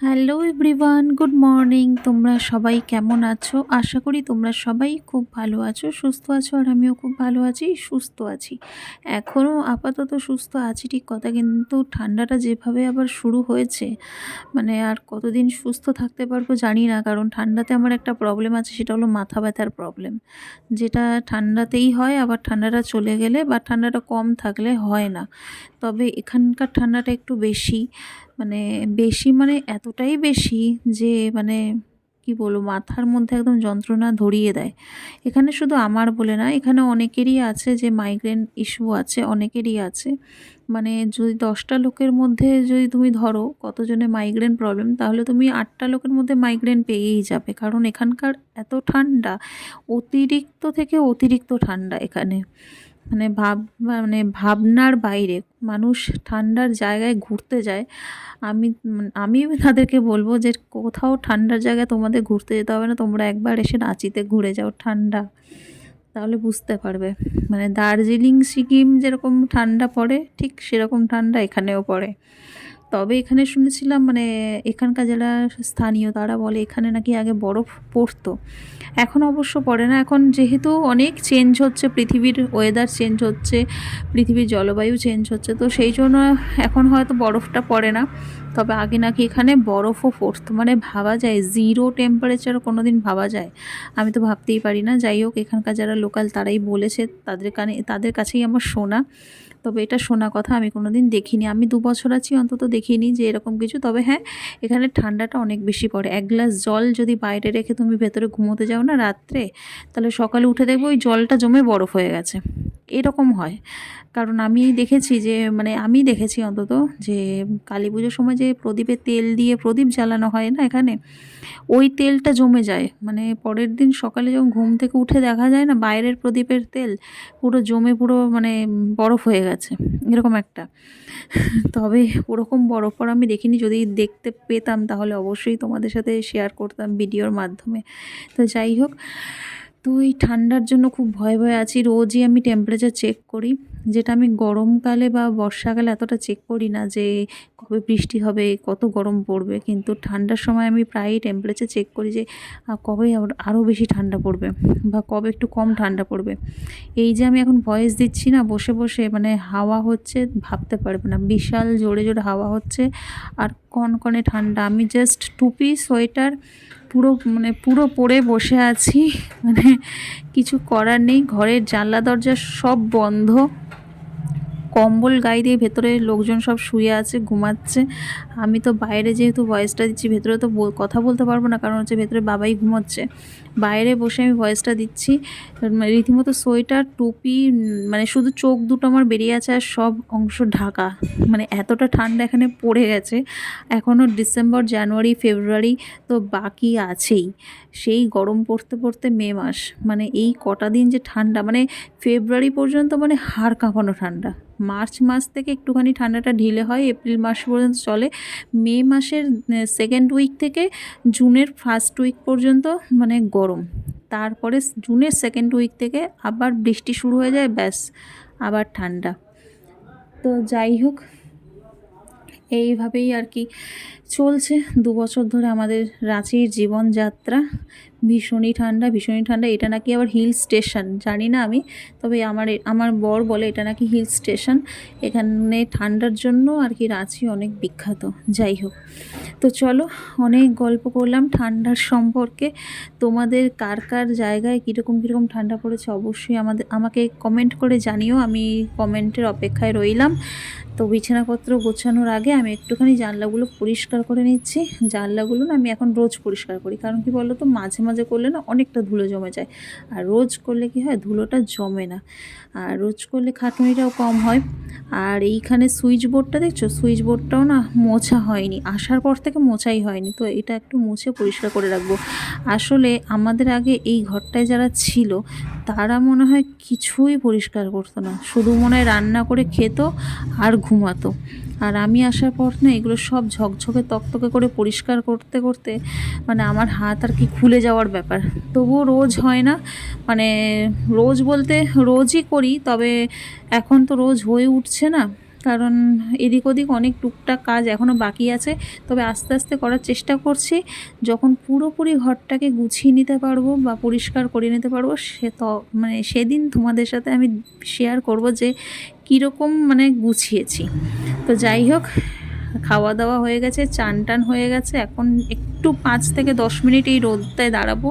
Hello everyone good morning তোমরা সবাই কেমন আছো? আশা করি তোমরা সবাই খুব ভালো আছো, সুস্থ আছো, আর আমিও খুব ভালো আছি, সুস্থ আছি। এখনও আপাতত সুস্থ আছি, ঠিক কথা, কিন্তু ঠান্ডাটা যেভাবে আবার শুরু হয়েছে মানে আর কতদিন সুস্থ থাকতে পারব জানি না, কারণ ঠান্ডাতে আমার একটা প্রবলেম আছে, সেটা হলো মাথা ব্যথার প্রবলেম যেটা ঠান্ডাতেই হয়, আবার ঠান্ডাটা চলে গেলে বা ঠান্ডাটা কম থাকলে হয় না। তবে এখানকার ঠান্ডাটা একটু বেশি। মানে বেশি মানে এতটাই বেশি যে মানে কি বলব, মাথার মধ্যে একদম যন্ত্রণা ধরিয়ে দেয়। এখানে শুধু আমার বলে না, এখানে অনেকেরই আছে যে মাইগ্রেন ইস্যু আছে, অনেকেরই আছে। মানে যদি দশটা লোকের মধ্যে যদি তুমি ধরো কতজনের মাইগ্রেন প্রবলেম তাহলে তুমি আটটা লোকের মধ্যে মাইগ্রেন পেয়েই যাবে। কারণ এখানকার এত ঠান্ডা, অতিরিক্ত থেকে অতিরিক্ত ঠান্ডা এখানে। মানে ভাব মানে ভাবনার বাইরে, মানুষ ঠান্ডার জায়গায় ঘুরতে যায়। আমি আমি তাদেরকে বলব যে কোথাও ঠান্ডার জায়গায় তোমাদের ঘুরতে যেতে হবে না, তোমরা একবার এসে রাঁচিতে ঘুরে যাও ঠান্ডা। তাহলে বুঝতে পারবে। মানে দার্জিলিং, সিকিম যেরকম ঠান্ডা পড়ে, ঠিক সেরকম ঠান্ডা এখানেও পড়ে। তবে এখানে শুনেছিলাম মানে এখানকার যারা স্থানীয় তারা বলে এখানে নাকি আগে বরফ পড়তো। এখন অবশ্য পড়ে না। এখন যেহেতু অনেক চেঞ্জ হচ্ছে, পৃথিবীর ওয়েদার চেঞ্জ হচ্ছে, পৃথিবীর জলবায়ু চেঞ্জ হচ্ছে, তো সেই জন্য এখন হয়তো বরফটা পড়ে না। তবে আগে নাকি এখানে বরফও পড়তো। মানে ভাবা যায় জিরো টেম্পারেচার কোনো দিন ভাবা যায়। আমি তো ভাবতেই পারি না। যাই হোক, এখানকার যারা লোকাল তারাই বলেছে, তাদের কানে, তাদের কাছেই আমার শোনা তবে এটা শোনা কথা আমি কোনো দিন দেখিনি। আমি দু বছর আছি, অন্তত দেখিনি যে এরকম কিছু। তবে হ্যাঁ এখানে ঠান্ডাটা অনেক বেশি পড়ে। এক গ্লাস জল যদি বাইরে রেখে তুমি ভেতরে ঘুমোতে যাও না রাত্রে, তাহলে সকালে উঠে দেখবে ওই জলটা জমে বরফ হয়ে গেছে। এরকম হয়। কারণ আমি দেখেছি যে মানে আমি দেখেছি অন্তত যে, কালী পুজোর সময় যে প্রদীপে তেল দিয়ে প্রদীপ জ্বালানো হয় না এখানে, ওই তেলটা জমে যায়। মানে পরের দিন সকালে যখন ঘুম থেকে উঠে দেখা যায় না, বাইরের প্রদীপের তেল পুরো জমে পুরো মানে বরফ হয়ে গেছে, এরকম একটা। তবে ওরকম বরফ পর আমি দেখিনি, যদি দেখতে পেতাম তাহলে অবশ্যই তোমাদের সাথে শেয়ার করতাম ভিডিওর মাধ্যমে। তো যাই হোক, তো এই ঠান্ডার জন্য খুব ভয় ভয় আছি, রোজই আমি টেম্পারেচার চেক করি। যেটা আমি গরমকালে বা বর্ষাকালে এতটা চেক করি না যে কবে বৃষ্টি হবে, কত গরম পড়বে। কিন্তু ঠান্ডার সময় আমি প্রায়ই টেম্পারেচার চেক করি যে কবে আরও বেশি ঠান্ডা পড়বে বা কবে একটু কম ঠান্ডা পড়বে। এই যে আমি এখন ভয়েস দিচ্ছি না, বসে বসে মানে হাওয়া হচ্ছে, ভাবতে পারবে না। বিশাল জোরে জোরে হাওয়া হচ্ছে আর কনকনে ঠান্ডা। আমি জাস্ট টুপি সোয়েটার পুরো মানে পুরো পরে বসে আছি। মানে কিছু করার নেই। ঘরের জানলা দরজা সব বন্ধ। কম্বল গায়ে দিয়ে ভেতরে লোকজন সব শুয়ে আছে, ঘুমাচ্ছে। আমি তো বাইরে যেহেতু ভয়েসটা দিচ্ছি, ভেতরে তো কথা বলতে পারব না, কারণ হচ্ছে ভেতরে বাবাই ঘুমাচ্ছে। বাইরে বসে আমি ভয়েসটা দিচ্ছি। রীতিমতো সোয়েটার, টুপি মানে শুধু চোখ দুটো আমার বেরিয়ে আছে আর সব অংশ ঢাকা। মানে এতটা ঠান্ডা এখানে পড়ে গেছে। এখনও ডিসেম্বর, জানুয়ারি, ফেব্রুয়ারি তো বাকি আছেই। সেই গরম পড়তে পড়তে মে মাস মানে এই কটা দিন যে ঠান্ডা মানে ফেব্রুয়ারি পর্যন্ত মানে হাড় কাঁপানো ঠান্ডা। মার্চ মাস থেকে একটুখানি ঠান্ডাটা ঢিলে হয়, এপ্রিল মাস পর্যন্ত চলে। মে মাসের সেকেন্ড উইক থেকে জুনের ফার্স্ট উইক পর্যন্ত মানে গরম। তারপরে জুনের সেকেন্ড উইক থেকে আবার বৃষ্টি শুরু হয়ে যায়, ব্যাস, আবার ঠান্ডা। তো যাই হোক, এইভাবেই আর কি চলছে। দু বছর ধরে আমাদের রাঁচির জীবনযাত্রা ভীষণই ঠান্ডা ভীষণই ঠান্ডা। এটা নাকি আবার হিল স্টেশন, জানি না আমি। তবে আমার আমার বর বলে এটা নাকি হিল স্টেশন। এখানে ঠান্ডার জন্য আর কি রাঁচি অনেক বিখ্যাত। যাই হোক। তো চলো, অনেক গল্প করলাম ঠান্ডার সম্পর্কে। তোমাদের কার কার জায়গায় কীরকম কীরকম ঠান্ডা পড়েছে অবশ্যই আমাদের, আমাকে কমেন্ট করে জানিও। আমি কমেন্টের অপেক্ষায় রইলাম। তো বিছানাপত্র গোছানোর আগে আমি একটুখানি জানলাগুলো পরিষ্কার করে নিচ্ছি। জানলাগুলো না আমি এখন রোজ পরিষ্কার করি। কারণ কি বলো তো মাঝে মাঝে করলে না অনেকটা ধুলো জমে যায়। আর রোজ করলে কি হয়, ধুলোটা জমে না। আর রোজ করলে খাটুনিটাও কম হয়। আর এইখানে সুইচ বোর্ডটা দেখছ? সুইচ বোর্ডটাও না মোছা হয়নি। আসার পর থেকে মোছাই হয়নি। তো এটা একটু মুছে পরিষ্কার করে রাখব। আসলে আমাদের আগে এই ঘরটায় যারা ছিল, তারা মনে হয় কিছুই পরিষ্কার করতো না। শুধু মনে হয় রান্না করে খেত আর ঘুমাতো। আর আমি আসার পর না এগুলো সব ঝকঝকে তকতকে করে পরিষ্কার করতে করতে মানে আমার হাত আর কি খুলে যাওয়ার ব্যাপার। তবুও রোজ হয় না। মানে রোজ বলতে রোজই করি, তবে এখন তো রোজ হয়ে উঠছে না। কারণ এদিক ওদিক অনেক টুকটাক কাজ এখনও বাকি আছে। তবে আস্তে আস্তে করার চেষ্টা করছি, যখন পুরোপুরি ঘরটাকে গুছিয়ে নিতে পারব বা পরিষ্কার করে নিতে পারব, সে তো মানে সেদিন তোমাদের সাথে আমি শেয়ার করব যে কীরকম মানে গুছিয়েছি। তো যাই হোক খাওয়া দাওয়া হয়ে গেছে চান টান হয়ে গেছে। এখন একটু পাঁচ থেকে দশ মিনিট এই রোদটায় দাঁড়াবো।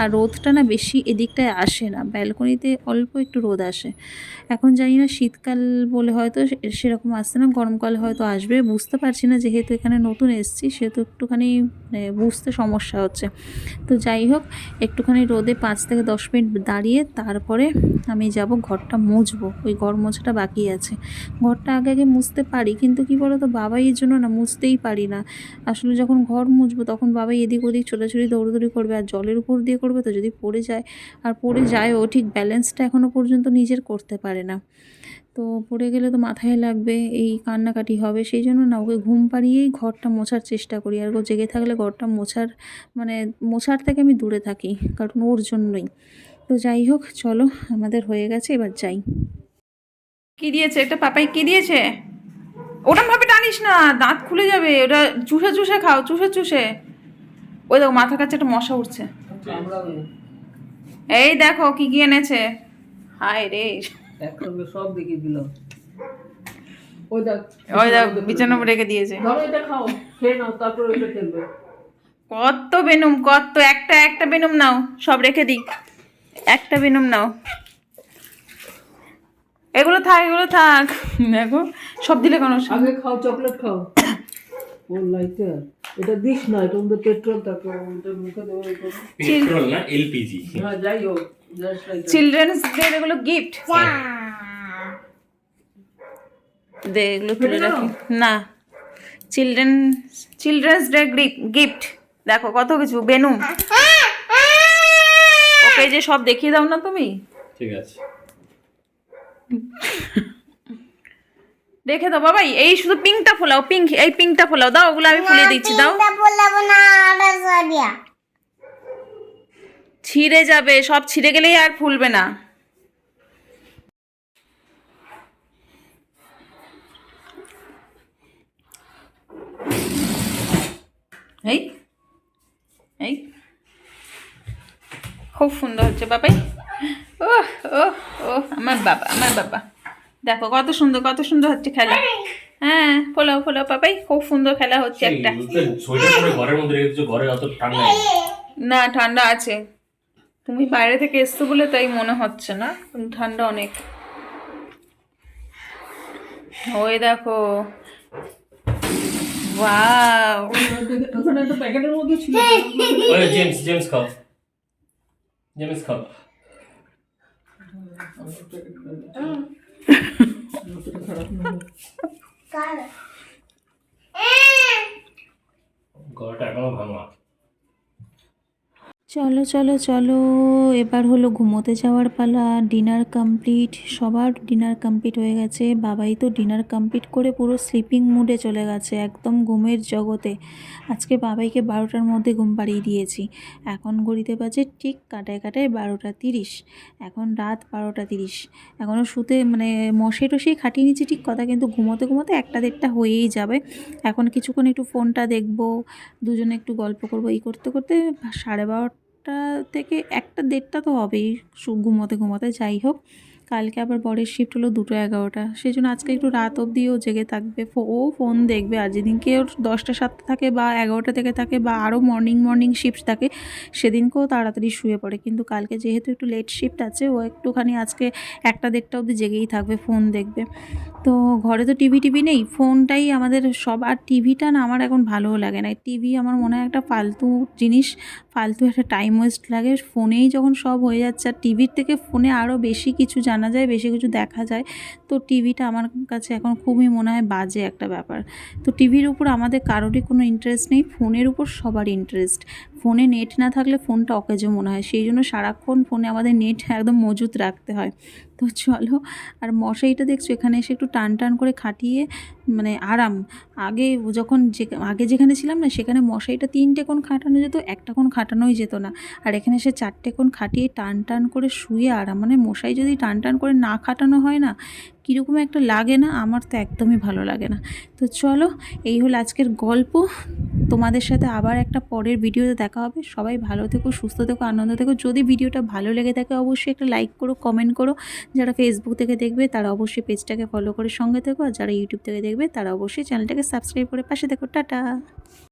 আর রোদটা না বেশি এদিকটায় আসে না, ব্যালকনিতে অল্প একটু রোদ আসে। এখন জানি না শীতকাল বলে হয়তো সেরকম আসছে না, গরমকালে হয়তো আসবে, বুঝতে পারছি না। যেহেতু এখানে নতুন এসেছি, সেহেতু একটুখানি মানে বুঝতে সমস্যা হচ্ছে। তো যাই হোক, একটুখানি রোদে পাঁচ থেকে দশ মিনিট দাঁড়িয়ে তারপরে আমি যাব ঘরটা মুছবো। ওই ঘর মোছাটা বাকি আছে। ঘরটা আগে আগে মুছতে পারি, কিন্তু কি বলো তো বাবাই জন্য না মুছতেই পারি না। আসলে যখন ঘর মুছবো তখন বাবাই এদিক ওদিক ছোটাছুটি, দৌড়দৌড়ি করবে আর জলের উপর দিয়ে করবে তো যদি পড়ে যায়। আর পড়ে যায়ও ঠিক ব্যালেন্সটা এখনও পর্যন্ত নিজের করতে পারে না। তো পড়ে গেলে তো মাথায় লাগবে, এই কান্নাকাটি হবে। সেই জন্য না ওকে ঘুম পাড়িয়েই ঘরটা মোছার চেষ্টা করি। আর ও জেগে থাকলে ঘরটা মোছার মানে মোছার থেকে আমি দূরে থাকি, কারণ ওর জন্যই। তো যাই হোক, চলো, আমাদের হয়ে গেছে, এবার যাই। কি দিয়েছে? এটা পাপাই কি দিয়েছে? ওরম ভাবে টানিস না দাঁত খুলে যাবে ওটা চুষে চুষে খাও চুষে চুষে। ওই দেখো মাথার কাছে একটা মশা উঠছে। এই দেখো কি কি এনেছে। হায় রে। একসঙ্গে সব দেখিয়ে দিলাম। ওই দেখ ওই দেখ বিছানা রেখে দিয়েছে। ধরো এটা খাও খেয়ে নাও তারপর ওইটা খেলবে। কত বেনুম কত একটা একটা বেনুম নাও সব রেখে দিই একটা বেনুম নাও। এগুলো থাক এগুলো থাক। দেখো সব দিলে কেন আগে খাও চকলেট খাও। ও লাইটার এটা দিস না এটা মধ্যে পেট্রোল থাকে ওটা মুখে দেবো পেট্রোল না এলপিজি হ্যাঁ যাই হোক জাস্ট চিলড্রেন্স ডে এগুলো গিফট দে এগুলো তুলে রাখি। না। চিলড্রেন চিলড্রেন্স ডে গিফট দেখো কত কিছু। বেনু। ওকে যে সব দেখিয়ে দাও না তুমি। ঠিক আছে। রেখে দাও বাবাই এই শুধু পিঙ্কটা ফোলাও পিঙ্ক এই পিঙ্কটা ফোলাও দাও ওগুলো আমি ফুলিয়ে দিচ্ছি দাও। ছিঁড়ে যাবে সব ছিঁড়ে গেলেই আর ফুলবে না। এই এই। খুব সুন্দর হচ্ছে বাবাই। ও ও ও আমার বাবা আমার বাবা। দেখো কত সুন্দর কত সুন্দর হচ্ছে খেলা। হ্যাঁ ফোলাও ফোলাও পাপাই খুব সুন্দর খেলা হচ্ছে একটা। সোয়েটার পরে ঘরের মধ্যে রেখেছো ঘরে অত ঠান্ডা নেই। না ঠান্ডা আছে। তুমি বাইরে থেকে এসছো বলে তাই মনে হচ্ছে না ঠান্ডা অনেক। ওই দেখো। ওয়াও। ওখানে একটা প্যাকেটের মধ্যে ছিল। জেমস জেমস খাও। জেমস খাও। অতটা খারাপ না ঘরটা এখনো ভাঙা চলো চলো চলো। এবার হলো ঘুমোতে যাওয়ার পালা। ডিনার কমপ্লিট সবার ডিনার কমপ্লিট হয়ে গেছে। বাবাই তো ডিনার কমপ্লিট করে পুরো স্লিপিং মুডে চলে গেছে, একদম ঘুমের জগতে। আজকে বাবাইকে বারোটার মধ্যে ঘুম পাড়িয়ে দিয়েছি। এখন ঘড়িতে বাজে ঠিক কাটায় কাটায় বারোটা তিরিশ। এখন রাত বারোটা তিরিশ। এখনও শুতে মানে মশে টসেই খাটিয়ে নিচ্ছি ঠিক কথা, কিন্তু ঘুমোতে ঘুমোতে একটা দেড়টা হয়েই যাবে। এখন কিছুক্ষণ একটু ফোনটা দেখব। দুজনে একটু গল্প করব। এই করতে করতে সাড়ে বারোটা থেকে একটা দেড়টা তো হবেই ঘুমোতে ঘুমোতে। যাই হোক কালকে আবার বরের শিফট হলো দুটো এগারোটা। সেই জন্য আজকে একটু রাত অবধিও জেগে থাকবে। ও ফোন দেখবে। আর যেদিনকে ওর দশটা সাতটা থাকে বা এগারোটা থেকে থাকে বা আরও মর্নিং মর্নিং শিফট থাকে, সেদিনকেও তাড়াতাড়ি শুয়ে পড়ে। কিন্তু কালকে যেহেতু একটু লেট শিফট আছে, ও একটুখানি আজকে একটা দেড়টা অবধি জেগেই থাকবে ফোন দেখবে। তো ঘরে তো টিভি টিভি নেই। ফোনটাই আমাদের সব আর টিভিটা না আমার এখন ভালোও লাগে না। টিভি আমার মনে হয় একটা ফালতু জিনিস, ফালতু একটা টাইম ওয়েস্ট লাগে। ফোনেই যখন সব হয়ে যাচ্ছে, আর টিভির থেকে ফোনে আরও বেশি কিছু জানা যায়, বেশি কিছু দেখা যায়। তো টিভিটা আমার কাছে এখন খুবই মনে হয় বাজে একটা ব্যাপার। তো টিভির উপর আমাদের কারোরই কোনো ইন্টারেস্ট নেই, ফোনের উপর সবার ইন্টারেস্ট ফোনে নেট না থাকলে ফোনটা অকেজো মনে হয়। সেই জন্য সারাক্ষণ ফোনে আমাদের নেট একদম মজুত রাখতে হয়। তো চলো, আর মশারিটা দেখছ? এখানে এসে একটু টান টান করে খাটিয়ে মানে আরাম। আগে যখন যে, আগে যেখানে ছিলাম না, সেখানে মশারিটা তিনটে কোণ খাটানো যেত, একটা কোণ খাটানোই যেত না। আর এখানে এসে চারটে কোণ খাটিয়ে টান টান করে শুয়ে আরাম। মানে মশারি যদি টান টান করে না খাটানো হয় না, কীরকম একটা লাগে না? আমার তো একদমই ভালো লাগে না। তো চলো, এই হলো আজকের গল্প। তোমাদের সাথে আবার একটা পরের ভিডিওতে দেখা হবে। সবাই ভালো থেকো, সুস্থ থেকো, আনন্দ থেকো। যদি ভিডিওটা ভালো লেগে থাকে, অবশ্যই একটা লাইক করো, কমেন্ট করো। যারা ফেসবুক থেকে দেখবে, তারা অবশ্যই পেজটাকে ফলো করে সঙ্গে থেকো। আর যারা ইউটিউব থেকে দেখবে, তারা অবশ্যই চ্যানেলটাকে সাবস্ক্রাইব করে পাশে থেকো। টাটা!